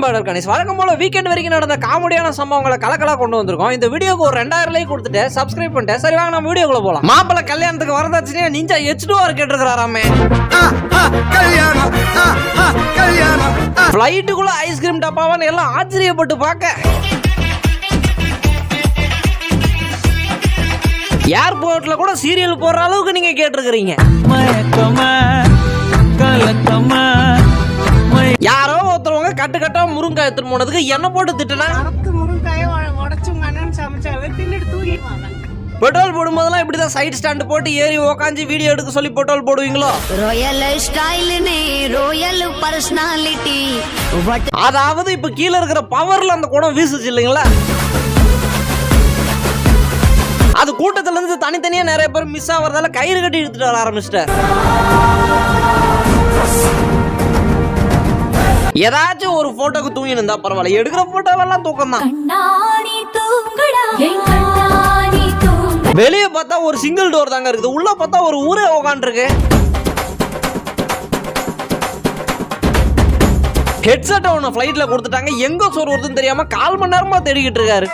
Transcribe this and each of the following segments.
வணக்கம் பேடர் கணேஷ். வழக்கம் போல வீக்கெண்ட் வரைக்கும் நடந்த காமெடியான சம்பவங்களை கலக்கலா கொண்டு வந்திருக்கோம். இந்த வீடியோக்கு ஒரு ரெண்டாயிரம் லைக் கொடுத்துட்டு சப்ஸ்கிரைப் பண்ணிட்டு சரி வாங்க நம்ம வீடியோக்குள்ள போலாம். மாப்பிள்ளை கல்யாணத்துக்கு வரதட்சணையா நிஞ்சா எச் டூ ஆர் கேட்டிருக்கிறாராமே. கல்யாணம். ஆ, ஆ, கல்யாணம். ஆ. ஃப்ளைட்டுக்குள்ள ஐஸ்கிரீம் டப்பாவான்னு எல்லாம் ஆச்சரியப்பட்டு பார்க்க. ஏர்போர்ட்ல கூட சீரியல் போடுற அளவுக்கு நீங்க கேட்டிருக்கிறீங்க. மயக்கமா கலக்கமா. மை யாரோ ஒருத்தவங்க கட்டு கட்டா முருங்காய் எடுத்துட்டு போனதுக்கு என்ன போட்டு திட்டுனா? முருங்காயை உடச்சு மண்ணு சமைச்சாலும் தின்னுட்டு தூக்கிடுவாங்க பெட்ரோல் போடும்போதெல்லாம் இப்படி தான் சைடு ஸ்டாண்ட் போட்டு ஏறி உக்காந்து வீடியோ எடுக்க சொல்லி பெட்ரோல் போடுவீங்களோ? ராயல் ஸ்டைல் ராயல் பர்சனாலிட்டி அதாவது இப்போ கீழே இருக்கிற பவர்ல அந்த குடம் வீசுச்சு இல்லைங்களா? அது கூட்டத்துல இருந்து தனித்தனியா நிறைய பேர் மிஸ் ஆகுறதால கயிறு கட்டி இழுத்துட்டு வர ஆரம்பிச்சிட்டேன் ஏதாச்சும் ஒரு போட்டோக்கு தூங்கி இருந்தா பரவாயில்ல. எடுக்கிற போட்டோவெல்லாம் தூக்கம் தான் வெளியே பார்த்தா ஒரு சிங்கிள் டோர் தாங்க இருக்குது. உள்ள பார்த்தா ஒரு ஊரே உக்காண்டிருக்கு ஹெட்செட்டை ஒன்று ஃப்ளைட்டில் கொடுத்துட்டாங்க. எங்க சோறு வருதுன்னு தெரியாம கால் மணி நேரமா தேடிக்கிட்டு இருக்காரு.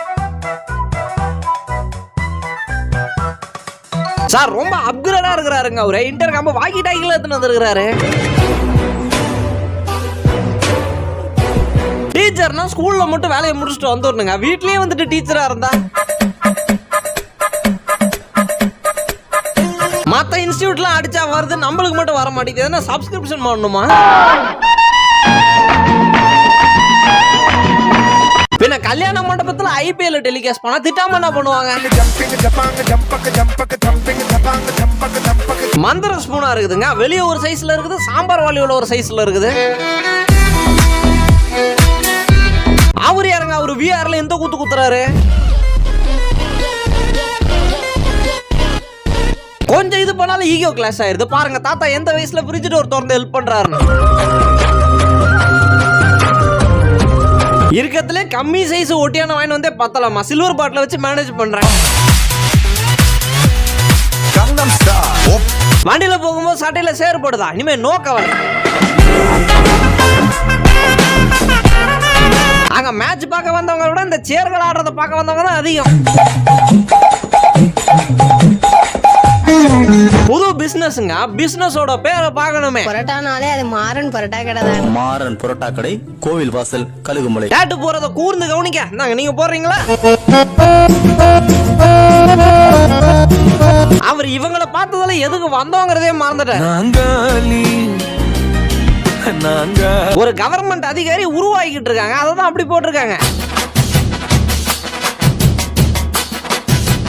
சார் ரொம்ப அப்கிரேடா இருக்கிறாருங்க அவரு. இன்டர் காம்ப வாக்கி டாக்கில எடுத்துன்னு வந்திருக்கிறாரு. டீச்சர்னா ஸ்கூல்ல மட்டும் வேலையை முடிச்சுட்டு வந்துடணுங்க. வீட்லயே வந்துட்டு டீச்சரா இருந்தா. மத்த இன்ஸ்டியூட்லாம் அடிச்சா வருது நம்மளுக்கு மட்டும் வர மாட்டேங்குது. எதனா சப்ஸ்கிரிப்ஷன் பண்ணணுமா பின்ன கல்யாண மண்டபத்துல ஐபிஎல் டெலிகாஸ்ட் பண்ணா திட்டாம என்ன பண்ணுவாங்க? ஜம்பிங் ஜப்பாங்க மந்திர ஸ்பூனா இருக்குதுங்க. வெளியே ஒரு சைஸ்ல இருக்குது சாம்பார் வாலியோட ஒரு சைஸ்ல இருக்குது. அவர் விஆர்ல எந்த குத்து குத்துறாரு? கொஞ்சம் இது பண்ணாலும் ஈகோ கிளாஸ் ஆயிருது. பாருங்க தாத்தா எந்த வயசுல ஃப்ரிட்ஜ் டோர் திறந்து ஹெல்ப் பண்றாருன்னு. இருக்கத்துல கம்மி சைஸ் ஒட்டியான வாங்கி வந்தே பத்தலாமா? சில்வர் பாட்டில வச்சு மேனேஜ் பண்றேன். வண்டியில போகும்போது சட்டையில சேறு போடுதா? இனிமே நோ கவர் அங்க மேட்ச் பார்க்க வந்தவங்க விட இந்த சேர்கள் ஆடுறத பார்க்க வந்தவங்க தான் அதிகம். புது பிசினஸ்ங்க பிசினஸோட பேரை பார்க்கணுமே. பரோட்டானாலே அது மாறன் பரோட்டா கடை தான். மாறன் புரோட்டா கடை கோவில் வாசல் கழுகுமலை. கேட்டு போறத கூர்ந்து கவனிக்க. நாங்க நீங்க போடுறீங்களா? அவர் இவங்களை பார்த்ததுல எதுக்கு வந்தோங்கிறதே மறந்துட்டார் நாங்காலி நாங்க. ஒரு கவர்மெண்ட் அதிகாரி உருவாக்கிட்டு இருக்காங்க. அதை தான் அப்படி போட்டிருக்காங்க.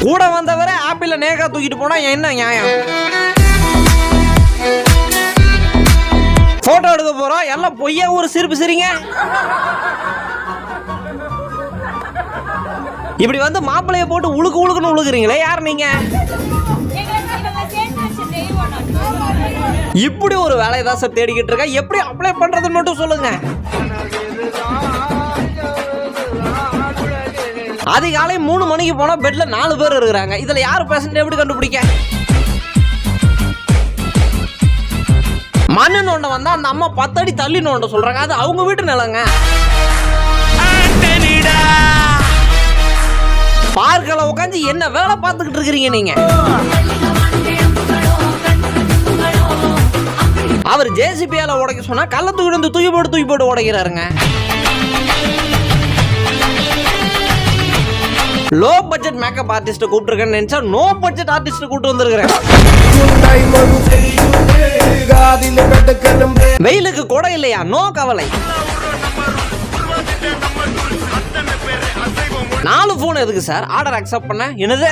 கூட வந்தவரை ஆப்பிள நேக்கா தூக்கிட்டு போனா என்ன நியாயம்? போட்டோ எடுக்க போறோம். எல்லாம் பொய்யா ஒரு சிரிப்பு சிரிங்க. இப்படி வந்து மாப்பிளைய போட்டு உழுக்கு உழுக்குன்னு உழுகுறீங்களே யார் நீங்க? இப்படி ஒரு வேலையை தான் சார் தேடிக்கிட்டு இருக்கேன். எப்படி அப்ளை பண்றதுன்னு மட்டும் சொல்லுங்க. அதிகாலை மூணு மணிக்கு போனா பெட்ல நாலு பேர் இருக்கிறாங்க. இதுல யார் பேஷண்ட் எப்படி கண்டுபிடிக்க? மண்ணு நோண்ட வந்தா அந்த அம்மா பத்தடி தள்ளி நோண்ட சொல்றாங்க. அது அவங்க வீட்டு நிலங்க. பார்க்கல உட்காந்து என்ன வேலை பார்த்துக்கிட்டு இருக்கிறீங்க நீங்க? அவர் ஜேசிபியால உடைக்க சொன்னா கள்ள தூக்கி வந்து தூக்கி போட்டு தூக்கி போட்டு உடைக்கிறாருங்க. லோ பட்ஜெட் மேக்கப் ஆர்டிஸ்ட் கூப்பிட்டுருக்கேன்னு நினைச்சா நோ பட்ஜெட் ஆர்டிஸ்ட் கூப்பிட்டு வந்திருக்கிறேன். வெயிலுக்கு கூட இல்லையா? நோ கவலை. நாலு ஃபோன் எதுக்கு சார் ஆர்டர் அக்செப்ட் பண்ண. என்னது?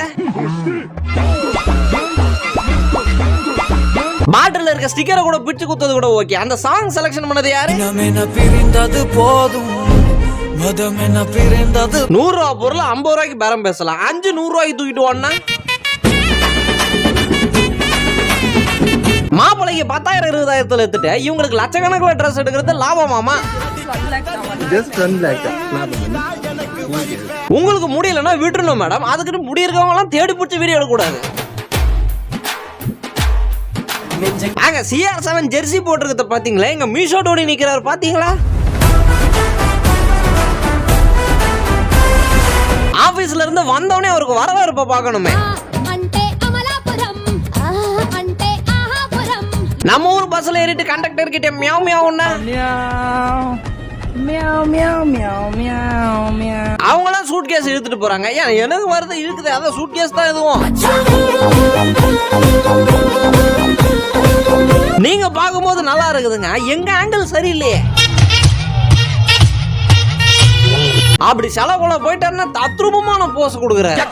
பாட்டில் இருக்க ஸ்டிக்கரை கூட பிடிச்சு குத்தது கூட ஓகே அந்த சாங் செலக்ஷன் பண்ணது யாரு? பிரிந்தது போதும்? நூறு ரூபா பொருள் ஐம்பது ரூபாய்க்கு பேரம் பேசலாம். அஞ்சு நூறு ரூபாய்க்கு தூக்கிட்டு வான்னா மாப்பிள்ளைக்கு பத்தாயிரம் இருபதாயிரத்துல எடுத்துட்டு இவங்களுக்கு லட்சக்கணக்கில் ட்ரெஸ் எடுக்கிறது லாபமாமா உங்களுக்கு முடியலன்னா விட்டுறணும் மேடம் அதுக்குன்னு முடி இருக்கவங்க எல்லாம் தேடி பிடிச்சி வீடியோ எடுக்கக்கூடாது. ஆக சிஆர் செவன் ஜெர்சி போட்டிருக்கிறத பார்த்தீங்களா எங்கள் மீஷோ டோடி நிற்கிறார் பார்த்தீங்களா ஆஃபீஸ்ல இருந்து வந்தோடனே அவருக்கு வரவேற்பை பார்க்கணுமே. நம்ம ஊர் பஸ்ல ஏறிட்டு கண்டக்டர் கிட்ட மியாவ் மியாவ்னா அவங்களாம் சூட் கேஸ் இழுத்துட்டு போறாங்க. ஏன் எனக்கு வருது இழுக்குது. அதான் சூட் கேஸ் தான் எதுவும் நீங்க பார்க்கும்போது நல்லா இருக்குதுங்க. எங்க ஆங்கிள் சரியில்லையே. அப்படி செலவுல போயிட்டாருன்னா தத்ரூபமான போஸ் கொடுக்குறாரு.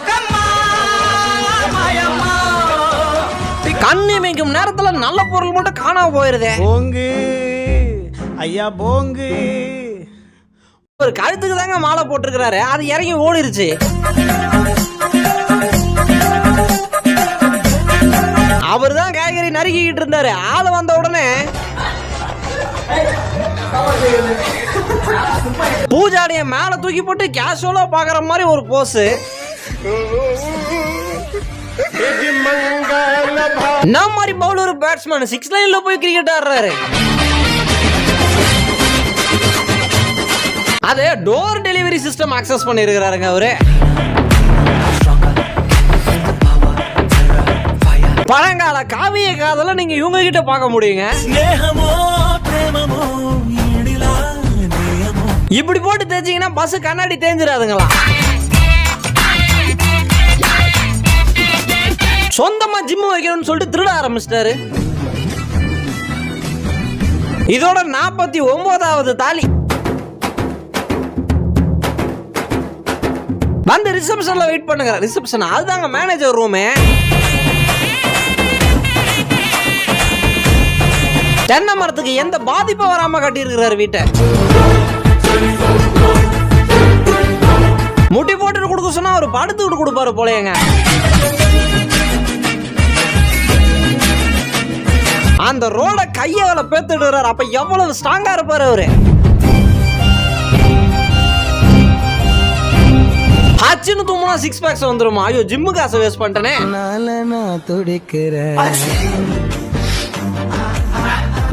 கண் இமைக்கும் நேரத்துல நல்ல பொருள் மட்டும் காணாம போயிருதே. போங்கு. ஐயா போங்கு. ஒரு கழுத்துக்கு தாங்க மாலை போட்டிருக்கிறாரு. அது இறங்கி ஓடிருச்சு. அவர் தான் காய்கறி நறுக்கிக்கிட்டு இருந்தாரு. ஆள் வந்த உடனே பூஜாடிய மேல தூக்கி போட்டு கேஷுவலா பாக்குற மாதிரி ஒரு போஸ் நம்ம மாதிரி பவுலர் பேட்ஸ்மேன் சிக்ஸ் லைன்ல போய் கிரிக்கெட் ஆடுறாரு. அது டோர் டெலிவரி சிஸ்டம் அக்சஸ் பண்ணிருக்கிறாருங்க அவரு. பழங்கால காவிய காதல நீங்க இவங்க கிட்ட பார்க்க முடியுங்க. இப்படி போட்டு தேய்ச்சிங்கன்னா பஸ் கண்ணாடி தேஞ்சிடாதுங்களா? சொந்தமா ஜிம் வைக்கணும்னு சொல்லிட்டு திருட ஆரம்பிச்சிட்டாரு. இதோட நாற்பத்தி ஒன்பதாவது தாலி. வந்து ரிசப்ஷன்ல வெயிட் பண்ணுங்க. ரிசப்ஷன் அதுதாங்க மேனேஜர் ரூமே தென்னை மரத்துக்கு எந்த பாதிப்பும் வராம கட்டியிருக்கிறாரு வீட்டை. முட்டி போட்டு கொடுக்க சொன்னா அவர் படுத்துக்கிட்டு கொடுப்பாரு போலயேங்க. அந்த ரோட கையால பேத்துடுறாரு அப்ப எவ்வளவு ஸ்ட்ராங்கா இருப்பாரு அவரு. ஹச்சுன்னு தும்முனா சிக்ஸ் பேக்ஸ் வந்துருமா? ஐயோ ஜிம்மு காசை வேஸ்ட் பண்ணிட்டேனே. நான் துடிக்கிறேன்.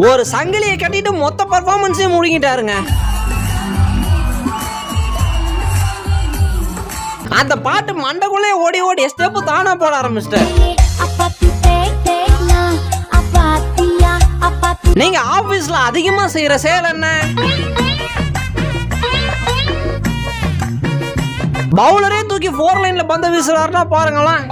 ஒரு சங்கிலியை கட்டிட்டு மொத்த பர்ஃபார்மன்ஸையும் முடிக்கிட்டாருங்க அந்த பாட்டு மண்டக்குள்ளே ஓடி ஓடி ஸ்டெப்பு தானா போட ஆரம்பிச்சிட்டார். நீங்க ஆபீஸ்ல அதிகமா செய்யற செயல் என்ன? பவுலரே தூக்கி ஃபோர் லைன்ல பந்து வீசுறாருன்னா பாருங்களேன்.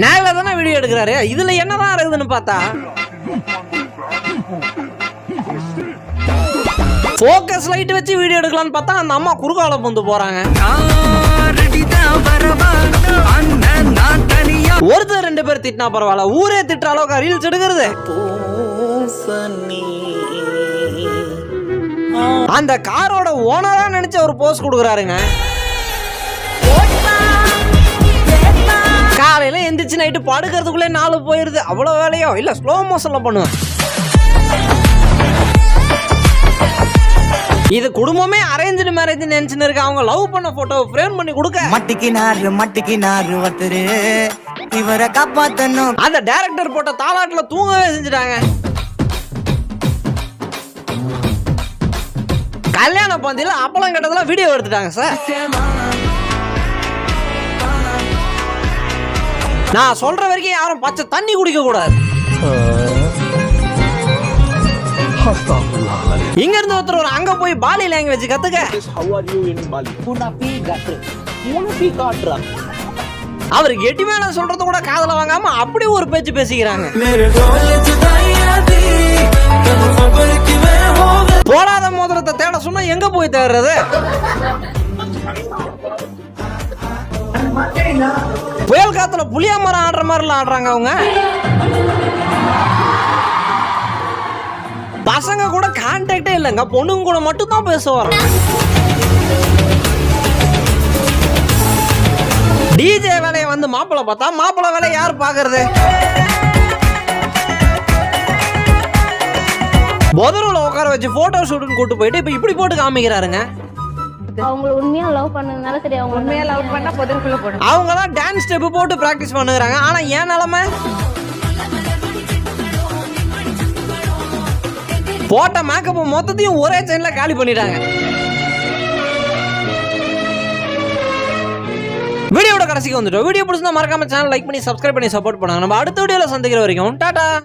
நேரில் தானே வீடியோ எடுக்கிறாரு? இதில் என்னதான் இருக்குதுன்னு பார்த்தா? ஃபோக்கஸ் லைட் வச்சு வீடியோ எடுக்கலாம்னு பார்த்தா அந்த அம்மா குறுக்கால வந்து போகிறாங்க ஒருத்தர் ரெண்டு பேர் திட்டினா பரவாயில்ல. ஊரே திட்டுற அளவுக்கு ரீல்ஸ் எடுக்கிறது. அந்த காரோட ஓனரா நினைச்சு ஒரு போஸ் கொடுக்குறாருங்க. காலையில எந்திரிச்சு நைட்டு படுக்கிறதுக்குள்ளே நாலு போயிருது. அவ்வளவு வேலையோ? இல்ல ஸ்லோ மோஷன்ல பண்ணுவேன். இது குடும்பமே அரேஞ்சு மேரேஜ் நினைச்சுன்னு இருக்கு அவங்க லவ் பண்ண போட்டோ ஃப்ரேம் பண்ணி கொடுக்க. மட்டிக்கினாரு மட்டிக்கினாரு ஒருத்தரு. இவரை காப்பாத்தணும். அந்த டைரக்டர் போட்ட தாலாட்டுல தூங்கவே செஞ்சுட்டாங்க. கல்யாண பந்தியில அப்பளம் கட்டதெல்லாம் வீடியோ எடுத்துட்டாங்க சார் நான் சொல்ற வரைக்கும் யாரும் பச்சை தண்ணி குடிக்க கூடாது. இங்க இருந்து ஒருத்தர் ஒரு அங்க போய் பாலி லாங்குவேஜ் கத்துக்க. அவர் கெட்டி மேல சொல்றது கூட காதல வாங்காம அப்படி ஒரு பேச்சு பேசிக்கிறாங்க. போடாத மோதிரத்தை தேட சொன்னா எங்க போய் தேடுறது? புயல் காத்துல புளிய மரம் ஆடுற மாதிரிலாம் ஆடுறாங்க அவங்க. பசங்க கூட கான்டாக்டே இல்லைங்க. பொண்ணுங்க கூட மட்டும் தான் பேசுவார் டிஜே வேலையை வந்து மாப்பிள்ளை பார்த்தா மாப்பிள்ளை வேலையை யார் பார்க்கறது? பொதருல உட்கார வச்சு ஃபோட்டோ ஷூட்டுன்னு கூட்டு போயிட்டு இப்போ இப்படி போட்டு காமிக்கிறாருங்க. வருது அவங்கள உண்மையா லவ் பண்ணதுனால சரி அவங்க உண்மையா லவ் பண்ணா புதற்குள்ள போடும் அவங்க தான் டான்ஸ் ஸ்டெப் போட்டு பிராக்டிஸ் பண்ணுறாங்க ஆனா ஏன் நிலமை? போட்ட மேக்கப் மொத்தத்தையும் ஒரே செயின்ல காலி பண்ணிட்டாங்க. வீடியோட கடைசிக்கு வந்துட்டோம். வீடியோ பிடிச்சிருந்தா மறக்காம சேனல் லைக் பண்ணி சப்ஸ்கிரைப் பண்ணி சப்போர்ட் பண்ணுங்க. நம்ம அடுத்த வீடியோவில் சந்திக்கிற வரைக்கும் டாடா!